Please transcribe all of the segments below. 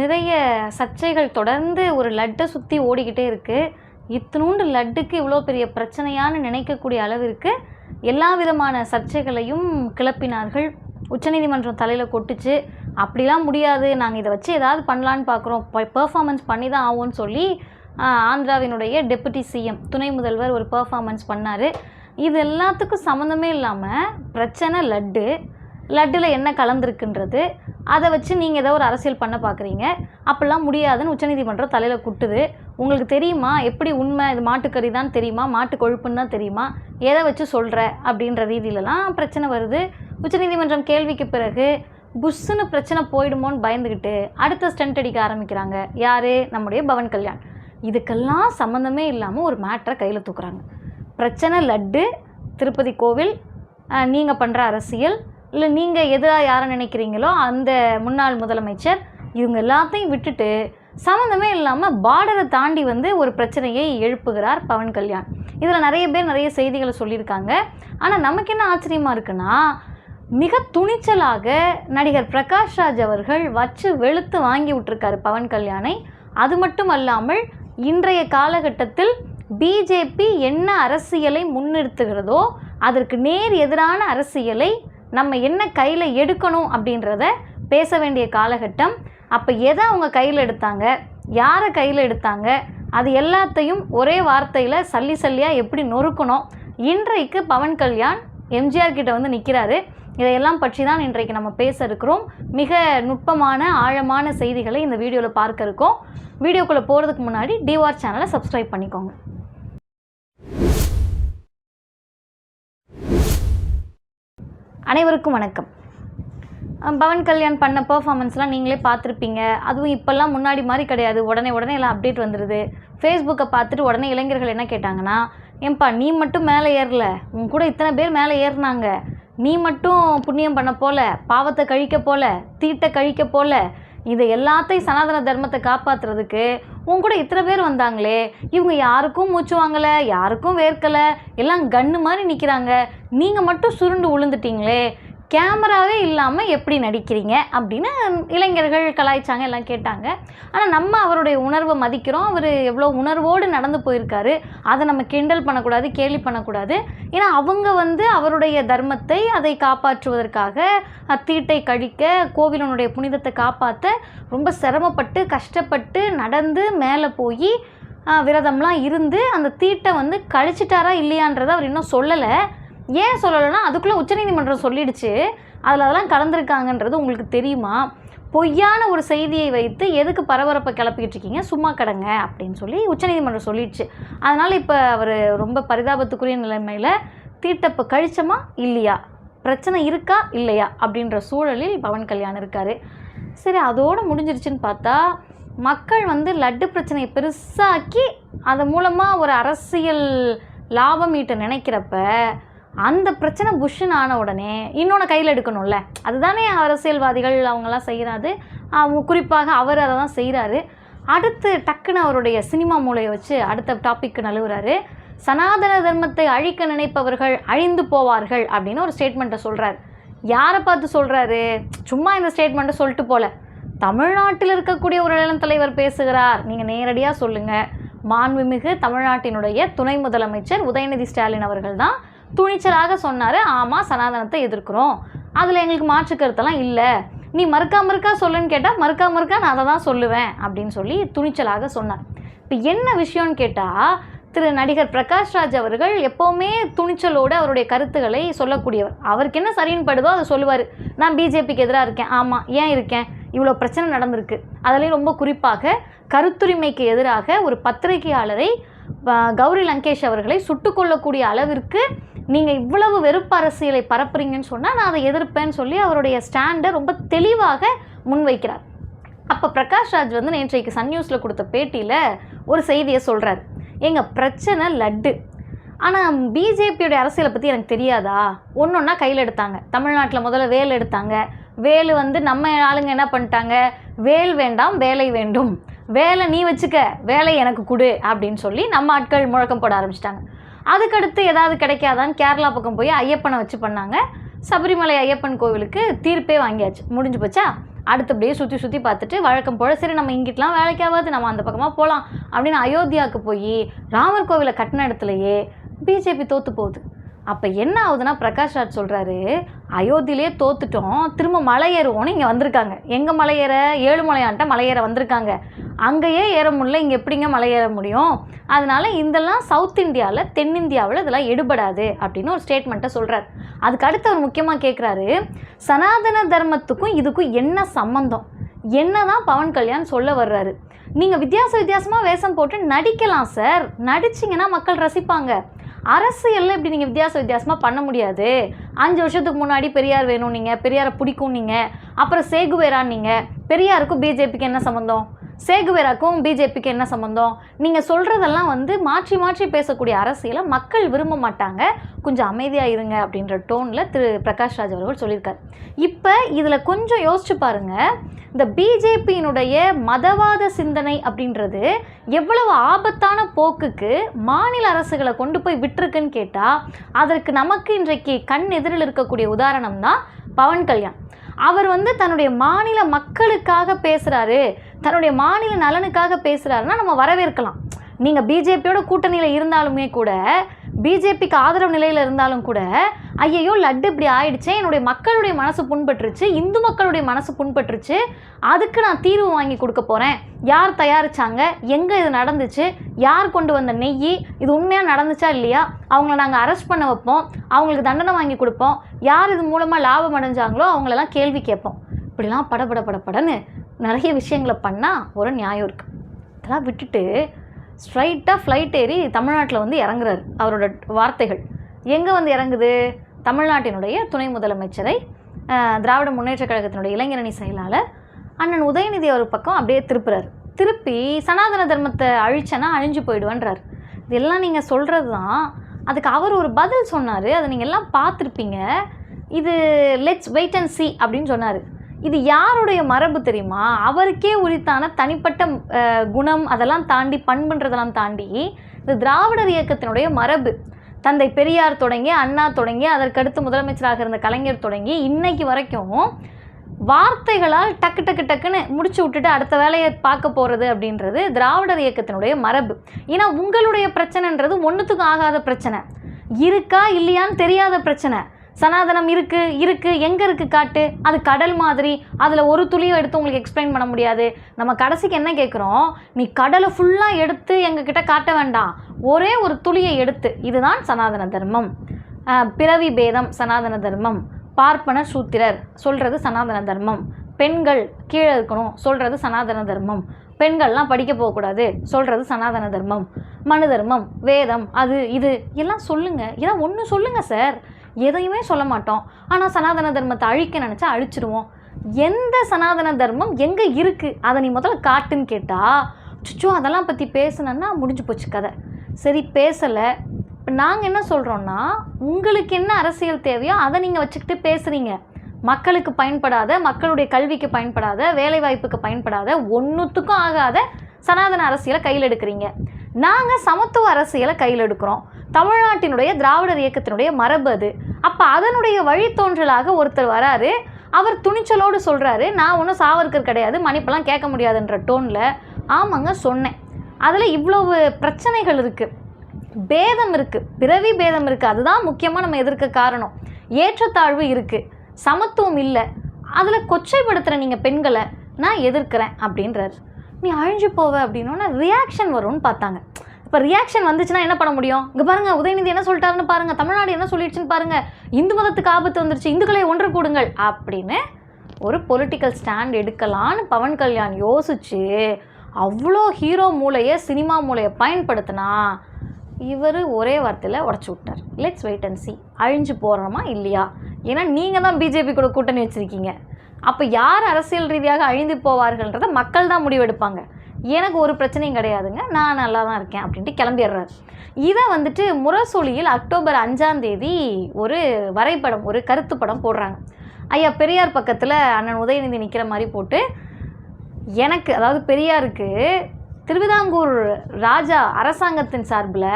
நிறைய சர்ச்சைகள் தொடர்ந்து ஒரு லட்டை சுற்றி ஓடிக்கிட்டே இருக்குது இத்தினூண்டு லட்டுக்கு இவ்வளோ பெரிய பிரச்சனையான்னு நினைக்கக்கூடிய அளவிற்கு எல்லா விதமான சர்ச்சைகளையும் கிளப்பினார்கள். உச்சநீதிமன்றம் தலையில் கொட்டுச்சு. அப்படிலாம் முடியாது. நாங்கள் இதை வச்சு ஏதாவது பண்ணலான்னு பார்க்குறோம் பெர்ஃபார்மன்ஸ் பண்ணி தான் ஆகும்னு சொல்லி ஆந்திராவினுடைய டெபுட்டி சிஎம் துணை முதல்வர் ஒரு பெர்ஃபார்மன்ஸ் பண்ணார். இது எல்லாத்துக்கும் சம்மந்தமே இல்லாமல் பிரச்சனை லட்டு. லட்டில் என்ன கலந்துருக்குன்றது. அதை வச்சு நீங்கள் ஏதோ ஒரு அரசியல் பண்ண பார்க்குறீங்க அப்படிலாம் முடியாதுன்னு உச்சநீதிமன்றம் தலையில் குட்டுது. உங்களுக்கு தெரியுமா? எப்படி உண்மை? இது மாட்டுக்கறி தான் தெரியுமா? மாட்டு கொழுப்புன்னு தான் தெரியுமா? எதை வச்சு சொல்கிற அப்படின்ற ரீதியிலலாம் பிரச்சனை வருது. உச்சநீதிமன்றம் கேள்விக்கு பிறகு புஷ்ஷுன்னு பிரச்சனை போயிடுமோன்னு பயந்துக்கிட்டு அடுத்த ஸ்டண்ட் அடிக்க ஆரம்பிக்கிறாங்க. யார்? நம்முடைய பவன் கல்யாண். இதுக்கெல்லாம் சம்மந்தமே இல்லாமல் ஒரு மேட்ரை கையில் தூக்குறாங்க. பிரச்சனை லட்டு திருப்பதி கோவில் நீங்கள் பண்ணுற அரசியல் இல்லை நீங்கள் எதிராக யாரை நினைக்கிறீங்களோ அந்த முன்னாள் முதலமைச்சர் இவங்க எல்லாத்தையும் விட்டுட்டு சம்மந்தமே இல்லாமல் பார்டரை தாண்டி வந்து ஒரு பிரச்சனையை எழுப்புகிறார் பவன் கல்யாண். இதில் நிறைய பேர் நிறைய செய்திகளை சொல்லியிருக்காங்க. ஆனால் நமக்கு என்ன ஆச்சரியமாக இருக்குன்னா மிக துணிச்சலாக நடிகர் பிரகாஷ் ராஜ் அவர்கள் வச்சு வெளுத்து வாங்கி விட்டுருக்காரு பவன் கல்யாணை. அது மட்டும் அல்லாமல் இன்றைய காலகட்டத்தில் பிஜேபி என்ன அரசியலை முன்னிறுத்துகிறதோ அதற்கு நேர் எதிரான அரசியலை நம்ம என்ன கையில் எடுக்கணும் அப்படின்றத பேச வேண்டிய காலகட்டம். அப்போ எதை அவங்க கையில் எடுத்தாங்க? யாரை கையில் எடுத்தாங்க? அது எல்லாத்தையும் ஒரே வார்த்தையில் சல்லி சல்லியாக எப்படி நொறுக்கணும்? இன்றைக்கு பவன் கல்யாண் எம்ஜிஆர் கிட்ட வந்து நிற்கிறாரு இதையெல்லாம் பற்றி தான் இன்றைக்கு நம்ம பேச இருக்கிறோம். மிக நுட்பமான ஆழமான செய்திகளை இந்த வீடியோவில் பார்க்க இருக்கோம். வீடியோக்குள்ளே போகிறதுக்கு முன்னாடி டிவார் சேனலை சப்ஸ்கிரைப் பண்ணிக்கோங்க. அனைவருக்கும் வணக்கம். பவன் கல்யாண் பண்ண பர்ஃபாமன்ஸ்லாம் நீங்களே பார்த்துருப்பீங்க. அதுவும் இப்போல்லாம் முன்னாடி மாதிரி கிடையாது. உடனே உடனே எல்லாம் அப்டேட் வந்துடுது ஃபேஸ்புக்கை பார்த்துட்டு உடனே இளைஞர்கள் என்ன கேட்டாங்கன்னா ஏன்பா நீ மட்டும் மேலே ஏறல. உன் கூட இத்தனை பேர் மேலே ஏறினாங்க. நீ மட்டும் புண்ணியம் பண்ண போல பாவத்தை கழிக்க போல தீட்டை கழிக்க போல இதை எல்லாத்தையும் சனாதன தர்மத்தை காப்பாற்றுறதுக்கு உன் கூட இத்தனை பேர் வந்தாங்களே இவங்க யாருக்கும் மூச்சு வாங்கலை யாருக்கும் வேர்க்கலை எல்லாம் கன்று மாதிரி நிற்கிறாங்க நீங்கள் மட்டும் சுருண்டு விழுந்துட்டீங்களே கேமராவே இல்லாமல் எப்படி நடிக்கிறீங்க அப்படின்னு இளைஞர்கள் கலாய்ச்சாங்க எல்லாம் கேட்டாங்க. ஆனால் நம்ம அவருடைய உணர்வை மதிக்கிறோம். அவர் எவ்வளோ உணர்வோடு நடந்து போயிருக்காரு. அதை நம்ம கிண்டல் பண்ணக்கூடாது கேலி பண்ணக்கூடாது. ஏன்னா அவங்க வந்து அவருடைய தர்மத்தை அதை காப்பாற்றுவதற்காக தீட்டை கழிக்க கோவிலனுடைய புனிதத்தை காப்பாற்ற ரொம்ப சிரமப்பட்டு கஷ்டப்பட்டு நடந்து மேலே போய் விரதம்லாம் இருந்து அந்த தீட்டை வந்து கழிச்சிட்டாரா இல்லையான்றதை அவர் இன்னும் சொல்லலை. ஏன் சொல்லலைன்னா அதுக்குள்ளே உச்சநீதிமன்றம் சொல்லிடுச்சு. அதில் அதெல்லாம் கலந்துருக்காங்கன்றது உங்களுக்கு தெரியுமா? பொய்யான ஒரு செய்தியை வைத்து எதுக்கு பரபரப்பை கிளப்பிக்கிட்டு இருக்கீங்க? சும்மா கடங்க அப்படின்னு சொல்லி உச்சநீதிமன்றம் சொல்லிடுச்சு. அதனால் இப்போ அவர் ரொம்ப பரிதாபத்துக்குரிய நிலைமையில் தீட்டப்போ கழிச்சமா? இல்லையா? பிரச்சனை இருக்கா? இல்லையா? அப்படின்ற சூழலில் பவன் கல்யாண் இருக்கார். சரி அதோடு முடிஞ்சிருச்சுன்னு பார்த்தா மக்கள் வந்து லட்டு பிரச்சனையை பெருசாக்கி அது மூலமாக ஒரு அரசியல் லாபம் ஈட்ட நினைக்கிறப்ப அந்த பிரச்சனை புஷ்ஷன் ஆன உடனே இன்னொன்று கையில் எடுக்கணும்ல. அதுதானே அரசியல்வாதிகள் அவங்கெல்லாம் செய்கிறாது குறிப்பாக அவர் அதை தான் செய்கிறாரு அடுத்து டக்குன்னு அவருடைய சினிமா மூளையை வச்சு அடுத்த டாபிக் நழுவுறாரு. சனாதன தர்மத்தை அழிக்க நினைப்பவர்கள் அழிந்து போவார்கள் அப்படின்னு ஒரு ஸ்டேட்மெண்ட்டை சொல்கிறார் யாரை பார்த்து சொல்கிறாரு சும்மா இந்த ஸ்டேட்மெண்ட்டை சொல்லிட்டு போல. தமிழ்நாட்டில் இருக்கக்கூடிய ஒரு இளந்தலைவர் பேசுகிறார். நீங்கள் நேரடியாக சொல்லுங்கள் மாண்புமிகு தமிழ்நாட்டினுடைய துணை முதலமைச்சர் உதயநிதி ஸ்டாலின் அவர்கள் தான் துணிச்சலாக சொன்னார் ஆமாம் சனாதனத்தை எதிர்க்கிறோம். அதில் எங்களுக்கு மாற்று கருத்தெல்லாம் இல்லை. நீ மறுக்கா மறுக்கா சொல்லுன்னு கேட்டால் மறுக்கா மறுக்கா நான் அதை தான் சொல்லுவேன் அப்படின்னு சொல்லி துணிச்சலாக சொன்னார். இப்போ என்ன விஷயம்னு கேட்டால் திரு நடிகர் பிரகாஷ் ராஜ் அவர்கள் எப்போவுமே துணிச்சலோடு அவருடைய கருத்துக்களை சொல்லக்கூடியவர். அவருக்கு என்ன சரின்னு படுதோ அதை சொல்லுவார். நான் பிஜேபிக்கு எதிராக இருக்கேன். ஆமாம் ஏன் இருக்கேன்? இவ்வளோ பிரச்சனை நடந்திருக்கு. அதுலேயும் ரொம்ப குறிப்பாக கருத்துரிமைக்கு எதிராக ஒரு பத்திரிகையாளரை கௌரி லங்கேஷ் அவர்களை சுட்டுக்கொள்ளக்கூடிய அளவிற்கு நீங்கள் இவ்வளவு வெறுப்பு அரசியலை பரப்புறீங்கன்னு சொன்னால் நான் அதை எதிர்ப்பேன்னு சொல்லி அவருடைய ஸ்டாண்டை ரொம்ப தெளிவாக முன்வைக்கிறார். அப்போ பிரகாஷ் ராஜ் வந்து நேற்றைக்கு சன் நியூஸில் கொடுத்த பேட்டியில் ஒரு செய்தியை சொல்கிறார் எங்கள் பிரச்சனை லட்டு. ஆனால் பிஜேபியோடைய அரசியலை பற்றி எனக்கு தெரியாதா? ஒன்று ஒன்றா கையில் எடுத்தாங்க. தமிழ்நாட்டில் முதல்ல வேல் எடுத்தாங்க. வேலு வந்து நம்ம ஆளுங்க என்ன பண்ணிட்டாங்க? வேல் வேண்டாம் வேலை வேண்டும். வேலை நீ வச்சுக்க. வேலை எனக்கு கொடு அப்படின்னு சொல்லி நம்ம ஆட்கள் முழக்கம் போட ஆரம்பிச்சிட்டாங்க. அதுக்கடுத்து ஏதாவது கிடைக்காதான்னு கேரளா பக்கம் போய் ஐயப்பனை வச்சு பண்ணாங்க. சபரிமலை ஐயப்பன் கோவிலுக்கு தீர்ப்பே வாங்கியாச்சு. முடிஞ்சு போச்சா? அடுத்தபடியே சுற்றி சுற்றி பார்த்துட்டு வழக்கம் போல சரி நம்ம இங்கிட்டலாம் வேலைக்காவது நம்ம அந்த பக்கமாக போகலாம் அப்படின்னு அயோத்தியாவுக்கு போய் ராமர் கோவிலை கட்டின இடத்துலையே பிஜேபி தோற்று போகுது. அப்போ என்ன ஆகுதுன்னா பிரகாஷ் ராஜ் சொல்கிறாரு அயோத்தியிலே தோத்துட்டோம். திரும்ப மலை ஏறுவோம்னு இங்கே வந்திருக்காங்க. எங்கே மலை ஏற? ஏழுமலையான்ட்ட மலை ஏற வந்திருக்காங்க. அங்கேயே ஏற முடியல. இங்கே எப்படிங்க மலை ஏற முடியும்? அதனால் இதெல்லாம் சவுத் இந்தியாவில் தென்னிந்தியாவில் இதெல்லாம் எடுபடாது அப்படின்னு ஒரு ஸ்டேட்மெண்ட்டை சொல்கிறார் அதுக்கு அடுத்து அவர் முக்கியமாக கேட்குறாரு சனாதன தர்மத்துக்கும் இதுக்கும் என்ன சம்பந்தம்? என்னதான் பவன் கல்யாண் சொல்ல வர்றாரு. நீங்கள் வித்தியாச வித்தியாசமாக வேஷம் போட்டு நடிக்கலாம் சார். நடிச்சிங்கன்னா மக்கள் ரசிப்பாங்க. அரசியலில் இப்படி நீங்கள் வித்தியாச வித்தியாசமாக பண்ண முடியாது. அஞ்சு வருஷத்துக்கு முன்னாடி பெரியார் வேணும் நீங்கள் பெரியாரை பிடிக்கும் நீங்கள் அப்புறம் சேகுவேரான் நீங்கள் பெரியாருக்கும் பிஜேபிக்கு என்ன சம்மந்தம் சேகுவேராக்கும் பிஜேபிக்கு என்ன சம்மந்தம் நீங்கள் சொல்கிறதெல்லாம் வந்து மாற்றி மாற்றி பேசக்கூடிய அரசியலை மக்கள் விரும்ப மாட்டாங்க. கொஞ்சம் அமைதியாக இருங்க அப்படின்ற டோனில் திரு பிரகாஷ் ராஜ் அவர்கள் சொல்லியிருக்காரு. இப்போ இதில் கொஞ்சம் யோசிச்சு பாருங்க. இந்த பிஜேபியினுடைய மதவாத சிந்தனை அப்படின்றது எவ்வளவு ஆபத்தான போக்குக்கு மாநில அரசுகளை கொண்டு போய் விட்டுருக்குன்னு கேட்டால் அதற்கு நமக்கு இன்றைக்கு கண் எதிரில் இருக்கக்கூடிய உதாரணம் தான் பவன் கல்யாண். அவர் வந்து தன்னுடைய மாநில மக்களுக்காக பேசுகிறாரு தன்னுடைய மாநில நலனுக்காக பேசுகிறாருன்னா நம்ம வரவேற்கலாம். நீங்கள் பிஜேபியோட கூட்டணியில் இருந்தாலுமே கூட பிஜேபிக்கு ஆதரவு நிலையில் இருந்தாலும் கூட ஐயையோ லட்டு இப்படி ஆயிடுச்சு என்னுடைய மக்களுடைய மனசு புண்பட்டுருச்சு இந்து மக்களுடைய மனசு புண்பட்டுருச்சு அதுக்கு நான் தீர்வு வாங்கி கொடுக்க போகிறேன் யார் தயாரிச்சாங்க? எங்கே இது நடந்துச்சு? யார் கொண்டு வந்த நெய்? இது உண்மையாக நடந்துச்சா இல்லையா? அவங்கள நாங்கள் அரெஸ்ட் பண்ண வைப்போம். அவங்களுக்கு தண்டனை வாங்கி கொடுப்போம். யார் இது மூலமாக லாபம் அடைஞ்சாங்களோ அவங்களெல்லாம் கேள்வி கேட்போம். இப்படிலாம் படபட படபடன்னு நிறைய விஷயங்களை பண்ணால் ஒரு நியாயம் இருக்குது அதெல்லாம் விட்டுட்டு ஸ்ட்ரைட்டாக ஃப்ளைட் ஏறி தமிழ்நாட்டில் வந்து இறங்குறாரு அவரோட வார்த்தைகள். எங்கே வந்து இறங்குது? தமிழ்நாட்டினுடைய துணை முதலமைச்சரை திராவிட முன்னேற்றக் கழகத்தினுடைய இளைஞரணி செயலாளர் அண்ணன் உதயநிதி அவர் பக்கம் அப்படியே திருப்புறார். திருப்பி சனாதன தர்மத்தை அழிச்சனா அழிஞ்சு போயிடுவேன்றார். இதெல்லாம் நீங்கள் சொல்கிறது தான் அதுக்கு அவர் ஒரு பதில் சொன்னார். அதை நீங்கள் எல்லாம் பார்த்துருப்பீங்க. இது லெட்ஸ் வெயிட் அண்ட் சி அப்படின்னு சொன்னார். இது யாருடைய மரபு தெரியுமா? அவருக்கே உரித்தான தனிப்பட்ட குணம் அதெல்லாம் தாண்டி பண்புன்றதெல்லாம் தாண்டி இந்த திராவிடர் இயக்கத்தினுடைய மரபு. தந்தை பெரியார் தொடங்கி அண்ணா தொடங்கி அதற்கடுத்து முதலமைச்சராக இருந்த கலைஞர் தொடங்கி இன்னைக்கு வரைக்கும் வார்த்தைகளால் டக்கு டக்கு டக்குன்னு முடிச்சு விட்டுட்டு அடுத்த வேலையை பார்க்க போகிறது அப்படின்றது திராவிடர் இயக்கத்தினுடைய மரபு. ஏன்னா உங்களுடைய பிரச்சனைன்றது ஒன்றுத்துக்கும் ஆகாத பிரச்சனை. இருக்கா இல்லையான்னு தெரியாத பிரச்சனை. சனாதனம் இருக்கு இருக்கு எங்க இருக்கு காட்டு? அது கடல் மாதிரி. அதுல ஒரு துளியும் எடுத்து உங்களுக்கு எக்ஸ்பிளைன் பண்ண முடியாது. நம்ம கடைசிக்கு என்ன கேட்குறோம் நீ கடலை ஃபுல்லா எடுத்து எங்ககிட்ட காட்ட வேண்டாம். ஒரே ஒரு துளியை எடுத்து. இதுதான் சனாதன தர்மம். பிறவி பேதம் சனாதன தர்மம். பார்ப்பன சூத்திரர் சொல்றது சனாதன தர்மம். பெண்கள் கீழே இருக்கணும் சொல்றது சனாதன தர்மம். பெண்கள்லாம் படிக்க போகக்கூடாது சொல்றது சனாதன தர்மம். மனு தர்மம் வேதம் அது இது. எல்லாம் சொல்லுங்க. இதெல்லாம் ஒன்று சொல்லுங்க சார் எதையுமே சொல்ல மாட்டோம். ஆனால் சனாதன தர்மத்தை அழிக்க நினச்சா அழிச்சிருவோம். எந்த சனாதன தர்மம் எங்கே இருக்குது அதை நீ முதல்ல காட்டுன்னு கேட்டால் சுச்சோ அதெல்லாம் பற்றி பேசுனேன்னா முடிஞ்சு போச்சு கதை. சரி பேசலை. இப்போ நாங்கள் என்ன சொல்கிறோன்னா உங்களுக்கு என்ன அரசியல் தேவையோ அதை நீங்கள் வச்சுக்கிட்டு பேசுகிறீங்க மக்களுக்கு பயன்படாத மக்களுடைய கல்விக்கு பயன்படாத வேலைவாய்ப்புக்கு பயன்படாத ஒன்றுத்துக்கும் ஆகாத சனாதன அரசியலை கையில் எடுக்கிறீங்க. நாங்கள் சமத்துவ அரசியலை கையில் எடுக்கிறோம். தமிழ்நாட்டினுடைய திராவிடர் இயக்கத்தினுடைய மரபு அது. அப்போ அதனுடைய வழித்தோன்றலாக ஒருத்தர் வராரு. அவர் துணிச்சலோடு சொல்கிறாரு நான் ஒன்றும் சாவர்க்கர் கிடையாது மன்னிப்பெல்லாம் கேட்க முடியாதுன்ற டோனில் ஆமாங்க சொன்னேன். அதில் இவ்வளவு பிரச்சனைகள் இருக்குது பேதம் இருக்குது பிறவி பேதம் இருக்குது அதுதான் முக்கியமாக நம்ம எதிர்க்க காரணம். ஏற்றத்தாழ்வு இருக்குது சமத்துவம் இல்லை. அதில் கொச்சைப்படுத்துகிற நீங்கள் பெண்களை நான் எதிர்க்கிறேன் அப்படின்றாரு. நீ அழிஞ்சு போவ அப்படின்னோன்னா ரியாக்ஷன் வரும்னு பார்த்தாங்க. இப்போ ரியாக்ஷன் வந்துச்சுன்னா என்ன பண்ண முடியும்? இங்கே பாருங்க உதயநிதி என்ன சொல்லிட்டாருன்னு பாருங்க தமிழ்நாடு என்ன சொல்லிடுச்சுன்னு பாருங்க இந்து மதத்துக்கு ஆபத்து வந்துருச்சு இந்துக்களை ஒன்று கூடுங்கள் அப்படின்னு ஒரு பொலிட்டிக்கல் ஸ்டாண்ட் எடுக்கலான்னு பவன் கல்யாண் யோசிச்சு அவ்வளோ ஹீரோ மூளையை சினிமா மூளையை பயன்படுத்தினா இவர் ஒரே வார்த்தையில் உடச்சி விட்டார். லெட்ஸ் வெயிட் அண்ட் சி அழிஞ்சு போகிறோமா இல்லையா? ஏன்னா நீங்கள் தான் பிஜேபி கூட கூட்டணி வச்சுருக்கீங்க. அப்போ யார் அரசியல் ரீதியாக அழிந்து போவார்கள்ன்றத மக்கள் தான் முடிவெடுப்பாங்க. எனக்கு ஒரு பிரச்சனையும் கிடையாதுங்க. நான் நல்லா தான் இருக்கேன் அப்படின்ட்டு கிளம்பிடுறாரு. இதை வந்துட்டு முரசொலியில் அக்டோபர் அஞ்சாம் தேதி ஒரு வரைபடம் ஒரு கருத்து படம் போடுறாங்க. ஐயா பெரியார் பக்கத்தில் அண்ணன் உதயநிதி நிற்கிற மாதிரி போட்டு எனக்கு அதாவது பெரியாருக்கு திருவிதாங்கூர் ராஜா அரசாங்கத்தின் சார்பில்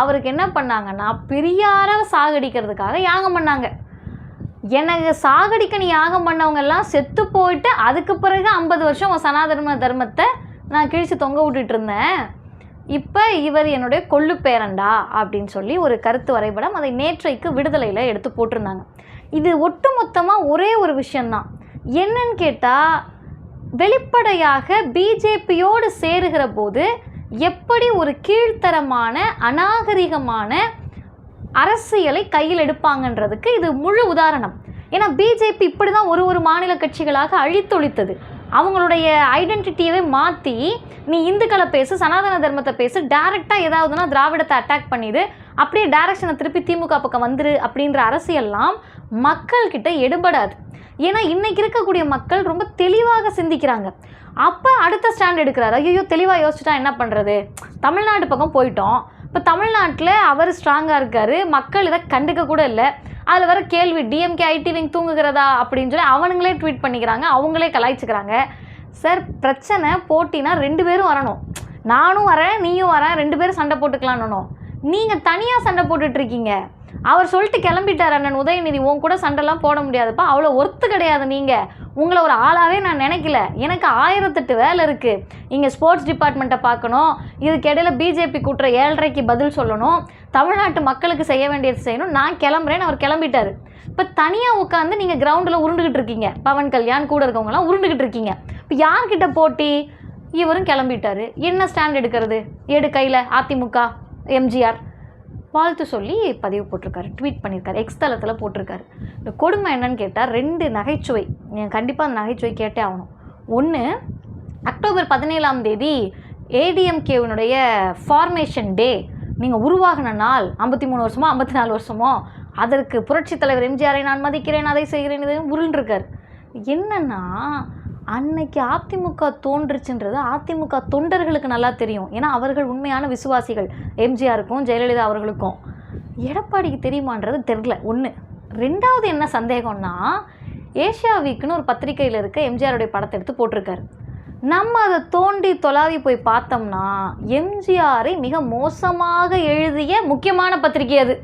அவருக்கு என்ன பண்ணாங்கன்னா பெரியாரை சாகடிக்கிறதுக்காக யாகம் பண்ணாங்க. எனக்கு சாகடிக்க நீ யாகம் பண்ணவங்க எல்லாம் செத்து போயிட்டு அதுக்கு பிறகு ஐம்பது வருஷம் உன் சனாதன தர்மத்தை நான் கிழிச்சு தொங்க விட்டுட்டு இருந்தேன். இப்போ இவர் என்னுடைய கொள்ளு பேரண்டா அப்படின்னு சொல்லி ஒரு கருத்து வரைபடம் அதை நேற்றைக்கு விடுதலையில் எடுத்து போட்டிருந்தாங்க. இது ஒட்டுமொத்தமாக ஒரே ஒரு விஷயந்தான் என்னன்னு கேட்டால் வெளிப்படையாக பிஜேபியோடு சேருகிற போது எப்படி ஒரு கீழ்த்தரமான அநாகரிகமான அரசியலை கையில் எடுப்பாங்கன்றதுக்கு இது முழு உதாரணம். ஏன்னா பிஜேபி இப்படி தான் ஒரு ஒரு மாநில கட்சிகளாக அழித்தொழித்தது. அவங்களுடைய ஐடென்டிட்டியவே மாற்றி நீ இந்துக்களை பேசு சனாதன தர்மத்தை பேசு டேரெக்டாக ஏதாவதுனா திராவிடத்தை அட்டாக் பண்ணிடு அப்படியே டைரக்ஷனை திருப்பி திமுக பக்கம் வந்துரு அப்படின்ற அரசியல்லாம் மக்கள்கிட்ட எடுபடாது. ஏன்னா இன்றைக்கி இருக்கக்கூடிய மக்கள் ரொம்ப தெளிவாக சிந்திக்கிறாங்க. அப்போ அடுத்த ஸ்டாண்ட் எடுக்கிறாரு. ஐயோ தெளிவாக யோசிச்சுட்டா என்ன பண்ணுறது தமிழ்நாடு பக்கம் போயிட்டோம். இப்போ தமிழ்நாட்டில் அவர் ஸ்ட்ராங்காக இருக்கார். மக்கள் இதை கண்டுக்க கூட இல்லை. அதில் வர கேள்வி டிஎம்கே ஐடி விங் தூங்குகிறதா அப்படின்னு சொல்லி அவனுங்களே ட்வீட் பண்ணிக்கிறாங்க. அவங்களே கலாய்ச்சிக்கிறாங்க. சார் பிரச்சனை போட்டினா ரெண்டு பேரும் வரணும். நானும் வரேன் நீயும் வரேன் ரெண்டு பேரும் சண்டை போட்டுக்கலான்னு நீங்கள் தனியாக சண்டை போட்டுட்ருக்கீங்க அவர் சொல்லிட்டு கிளம்பிட்டார் அண்ணன் உதயநிதி உன் கூட சண்டைலாம் போட முடியாதுப்பா. அவ்வளோ ஒர்த்து கிடையாது நீங்கள் உங்களை ஒரு ஆளாகவே நான் நினைக்கல. எனக்கு ஆயிரத்தெட்டு வேலை இருக்குது இங்கே ஸ்போர்ட்ஸ் டிபார்ட்மெண்ட்டை பார்க்கணும். இதுக்கு பிஜேபி கூட்டுற ஏழரைக்கு பதில் சொல்லணும். தமிழ்நாட்டு மக்களுக்கு செய்ய வேண்டியது செய்யணும். நான் கிளம்புறேன்னு அவர் கிளம்பிட்டார். இப்போ தனியாக உட்காந்து நீங்கள் கிரவுண்டில் உருண்டுகிட்டு இருக்கீங்க. பவன் கல்யாண் கூட இருக்கவங்களாம் உருண்டுகிட்டு இருக்கீங்க. இப்போ யார்கிட்ட போட்டி? இவரும் கிளம்பிட்டாரு. என்ன ஸ்டாண்ட் எடுக்கிறது? எடு கையில். அதிமுக எம்ஜிஆர். வாழ்த்து சொல்லி பதிவு போட்டிருக்காரு ட்வீட் பண்ணியிருக்காரு எக்ஸ் தளத்தில் போட்டிருக்காரு. இந்த கொடுமை என்னன்னு கேட்டால் ரெண்டு நகைச்சுவை நீங்கள் கண்டிப்பாக அந்த நகைச்சுவை கேட்டே ஆகணும். ஒன்று அக்டோபர் பதினேழாம் தேதி ஏடிஎம்கேவினுடைய ஃபார்மேஷன் டே நீங்கள் உருவாகின நாள் ஐம்பத்தி மூணு வருஷமோ ஐம்பத்தி நாலு வருஷமோ அதற்கு புரட்சித் தலைவர் எம்ஜிஆரை நான் மதிக்கிறேன் அதை செய்கிறேன் இது உருள்ருக்கார் என்னன்னா அன்னைக்கு அதிமுக தோன்றுச்சுன்றது அதிமுக தொண்டர்களுக்கு நல்லா தெரியும். ஏன்னா அவர்கள் உண்மையான விசுவாசிகள். எம்ஜிஆருக்கும் ஜெயலலிதா அவர்களுக்கும். எடப்பாடிக்கு தெரியுமான்றது தெரில ஒன்று ரெண்டாவது என்ன சந்தேகம்னா ஏஷியா வீக்குன்னு ஒரு பத்திரிக்கையில் இருக்க எம்ஜிஆருடைய படத்தை எடுத்து போட்டிருக்காரு. நம்ம அதை தோண்டி தொலாவி போய் பார்த்தோம்னா எம்ஜிஆரை மிக மோசமாக எழுதிய முக்கியமான பத்திரிகை அது.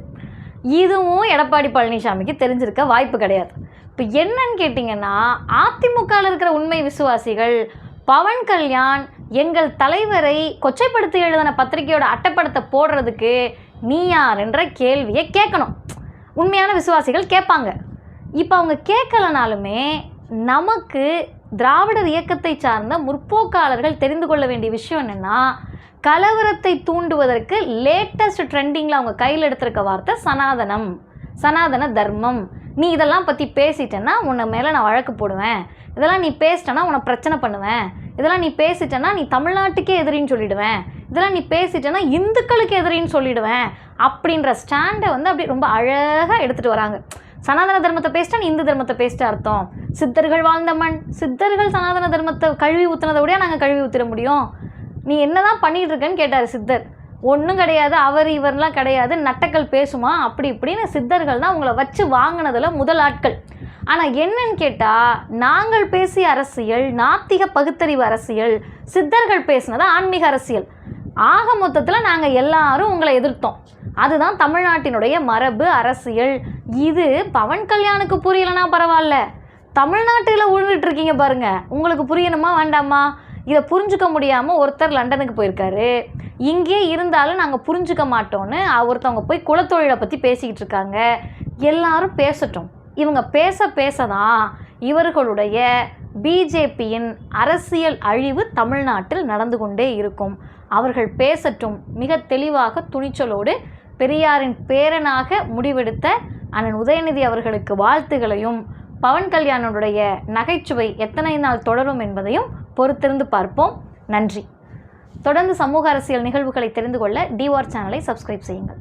இதுவும் எடப்பாடி பழனிசாமிக்கு தெரிஞ்சிருக்க வாய்ப்பு கிடையாது. இப்போ என்னன்னு கேட்டிங்கன்னா அதிமுகவில் இருக்கிற உண்மை விசுவாசிகள் பவன் கல்யாண் எங்கள் தலைவரை கொச்சைப்படுத்தி எழுதின பத்திரிகையோட அட்டைப்படத்தை போடுறதுக்கு நீ யார் என்ற கேள்வியை கேட்கணும். உண்மையான விசுவாசிகள் கேட்பாங்க. இப்போ அவங்க கேட்கலனாலுமே நமக்கு திராவிடர் இயக்கத்தை சார்ந்த முற்போக்காளர்கள் தெரிந்து கொள்ள வேண்டிய விஷயம் என்னென்னா கலவரத்தை தூண்டுவதற்கு லேட்டஸ்ட் ட்ரெண்டிங்கில் அவங்க கையில் எடுத்திருக்க வார்த்தை சனாதனம் சனாதன தர்மம். நீ இதெல்லாம் பற்றி பேசிட்டேன்னா உன்னை மேலே நான் வழக்கு போடுவேன். இதெல்லாம் நீ பேசிட்டேன்னா உன்னை பிரச்சனை பண்ணுவேன். இதெல்லாம் நீ பேசிட்டேன்னா நீ தமிழ்நாட்டுக்கே எதிரின்னு சொல்லிடுவேன். இதெல்லாம் நீ பேசிட்டேன்னா இந்துக்களுக்கு எதிரின்னு சொல்லிடுவேன். அப்படின்ற ஸ்டாண்டை வந்து அப்படி ரொம்ப அழகாக எடுத்துகிட்டு வராங்க. சனாதன தர்மத்தை பேசிட்டா நீ இந்து தர்மத்தை பேசிட்டு அர்த்தம். சித்தர்கள் வாழ்ந்த மண். சித்தர்கள் சனாதன தர்மத்தை கழுவி ஊற்றுனதை விட நாங்கள் கழுவி ஊற்றிட முடியும். நீ என்னதான் பண்ணிட்டு இருக்கேன்னு கேட்டார் சித்தர். ஒன்றும் கிடையாது அவர் இவர்லாம் கிடையாது நட்டக்கள் பேசுமா? அப்படி இப்படின்னு சித்தர்கள் தான் உங்களை வச்சு வாங்கினதில் முதல் ஆட்கள். ஆனால் என்னன்னு கேட்டால் நாங்கள் பேசிய அரசியல் நாத்திக பகுத்தறிவு அரசியல் சித்தர்கள் பேசினது ஆன்மீக அரசியல். ஆக மொத்தத்தில் நாங்கள் எல்லாரும் உங்களை எதிர்த்தோம். அதுதான் தமிழ்நாட்டினுடைய மரபு அரசியல். இது பவன் கல்யாணுக்கு புரியலனா பரவாயில்ல. தமிழ்நாட்டில் உழுந்துட்டு இருக்கீங்க பாருங்க. உங்களுக்கு புரியணுமா வேண்டாமா? இதை புரிஞ்சுக்க முடியாமல் ஒருத்தர் லண்டனுக்கு போயிருக்காரு. இங்கே இருந்தாலும் நாங்கள் புரிஞ்சுக்க மாட்டோன்னு ஒருத்தவங்க போய் குலத்தொழிலை பற்றி பேசிக்கிட்டு இருக்காங்க. எல்லாரும் பேசட்டும். இவங்க பேச பேச தான் இவர்களுடைய பிஜேபியின் அரசியல் அழிவு தமிழ்நாட்டில் நடந்து கொண்டே இருக்கும். அவர்கள் பேசட்டும். மிக தெளிவாக துணிச்சலோடு பெரியாரின் பேரனாக முடிவெடுத்த அண்ணன் உதயநிதி அவர்களுக்கு வாழ்த்துகளையும் பவன் கல்யாணனுடைய நகைச்சுவை எத்தனை நாள் தொடரும் என்பதையும் பொறுத்திருந்து பார்ப்போம். நன்றி. தொடர்ந்து சமூக அரசியல் நிகழ்வுகளை தெரிந்து கொள்ள டிவார் சேனலை சப்ஸ்கிரைப் செய்யுங்கள்.